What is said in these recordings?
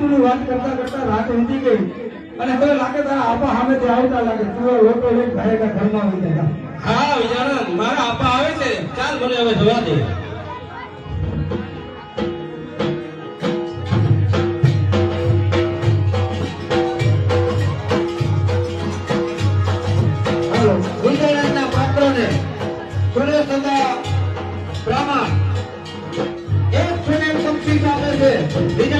વસ્તુની વાત કરતા કરતા રાત ઊંધી ગઈ. અને હવે લાગે તારા આપા સામેથી આવતા લાગે. તું લોટો લઈને ઘરે ઘરમાં આવી જાય હા વિજાનંદ મારા આપા આવે છે. ચાલ મને હવે જોવા દે. બ્રાહ્મણ એક સુને પક્ષી આપે છે. વિજયનાથના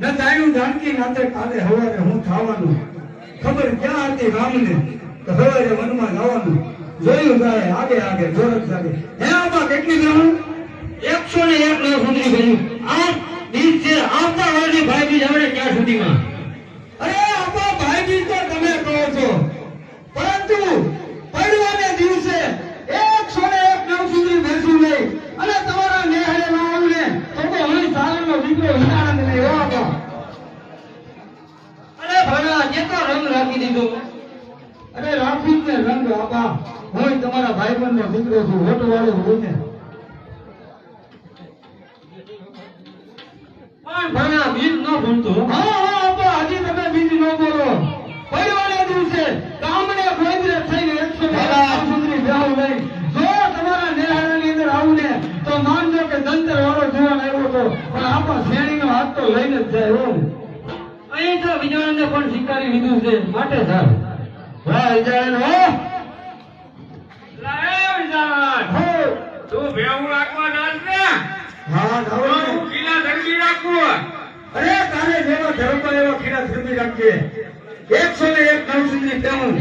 ન જાણ્યું નાતે કાલે હવારે હું થવાનું ખબર ક્યાં હતી રામને? તો હવારે મનમાં લાવાનું જોયું જાય, આગે આગે જોરત જાગે હે આમાં કેટલી ગ્રહણ એકસો ને એક લાખ સુધી ગયું. આ દિવસ આવતા વાળી ભાઈજી જવડે ક્યાં સુધીમાં. અરે આપા ભાઈજી તો તમે કહો છો પરંતુ પડવાને દિવસે એકસો ને એક નવ સુધી બેસું નહીં અને તમારા નેહળે ના આવું ને તો તો હું સારનો દીકરો હિરાનંદ ને એવો આપા અરે ભણા જે તો રંગ રાખી દીધો અરે રંગ આપા હું તમારા ભાઈબંધ નો દીકરો છું વોટ વાળો હું ને. પણ ભણા બીજ ન ભણતો હા હા આપા હજી તમે બીજ ન બોલો. પરિવારના દિવસે ગામને ગોંદરે થઈને એકસો ને એક સુંદરી જો તમારા નેહાળાની અંદર આવું ને તો માનજો કે દંતર વાળો જોવા આવ્યો તો પણ આપા શ્રેણીનો હાથ તો લઈને જ જાય હો અહીં તો પણ સ્વીકારી લીધું છે માટે સાહેબ વાહ વિજયન હો. ભેવું રાખવા નાચ ને? હા તો જાઓ હું કિલ્લા ધરતી રાખું અરે તારે જેવો ધર્મ એવો ખીરા ધર્મી રાખજે. એકસો ને એક નવ સુધી પહેલું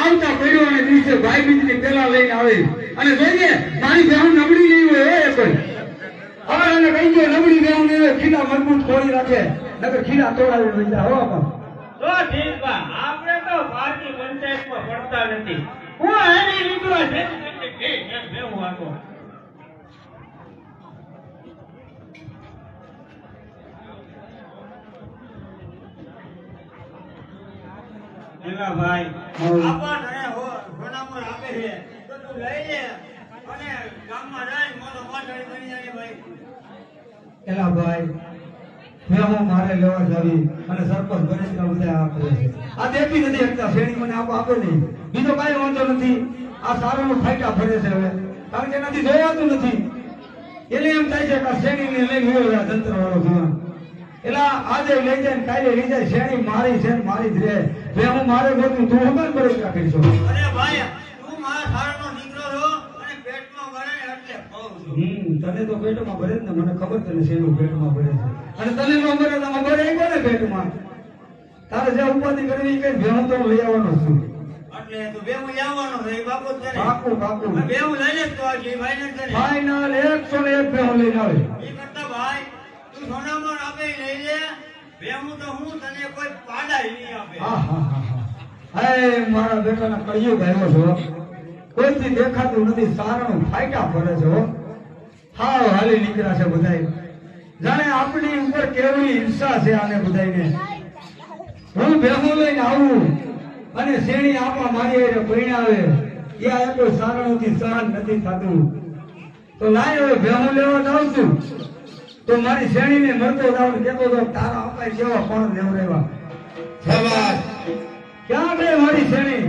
આવતા પડ્યો અને દિવસે ભાઈ બીજની પેલા લઈને આવે. અને જોઈએ મારી બેહું નબળી નહીં હોય એ કોઈ હવે એને કહી દો નબળી બેહું નહીં ખીલા મજબૂત ખોલી રાખે. નકર ખીલા તોડાવી હો બાપા તો ઠીક આપણે તો પાર્ટી પંચાયતમાં પડતા નથી. હું એની એલા ભાઈ હમ. આપા તને હો સોનામણ આપે છે. તો તું લઈ લે. અને ગામમાં જઈને મોટો પાટડી બની જાય ભાઈ. એલા ભાઈ મેં હું મારે લેવા જાવી. અને સરપંચ ગણેશના બધા આપે છે. આ દેખી નથી એકતા શ્રેણી મને આપો આપે નહીં. બીજો કાંઈ વાંધો નથી. આ સારોનો ફાયટા ફરે છે હવે. કારણ કે એનાથી જોયાતું નથી. એટલે એમ થાય છે કે આ શ્રેણીને લઈ ગયો તંત્ર વાળો ભગવાન એલા આજે લઈ જાય કાલે લઈ જાય શ્રેણી મારી છે મારી જ રે રે હું મારે ગોતું તું હું કેમ કરી રાખી છો અરે ભાઈ તું મારા થાળનો નીકળો છો અને પેટમાં ભરે ને એટલે હમ તને તો પેટમાં ભરે ને મને ખબર તને શેનું પેટમાં ભરે છે. અને તને નો ભરે તો ભરે ભરે કોને પેટમાં? તારે જે ઉપાધિ કરવી કઈ ભેહું તો હું લઈ આવવાનો છું. એટલે તો બે હું આવવાનો છે એ બાપુ જ બાપુ બાપુ બે હું લઈ લઈને જ તો આ જે ભાઈને જ કરે ફાઈનલ એકસો ને એક ભેહું લઈને આવે. એ કરતા ભાઈ તું આપે લઈ બેવું તો હું તને કોઈ પાડા નહીં આપે. હા મારા બેટાના કળિયુગ આવ્યો છો કોઈથી દેખાતું નથી, સારાનું ફાયટા ફરે છે હાવ હાલી નીકળ્યા છે બધાય. જાણે આપણી ઉપર કેવડી હિંસા છે આને બધાયને. હું ભેગું લઈને આવું અને શેણી આપવા મારી હારે પરિણાવે એ આ કોઈ સારણોથી સહન નથી થતું. તો લાય હવે ભેગું લેવા જાઉં છું. તો મારી શેણીને મળતો જાઉં કેતો તો તારા અપાય સેવા પણ લેવડાવ્યા શાબાશ ક્યાં ગઈ મારી શેણી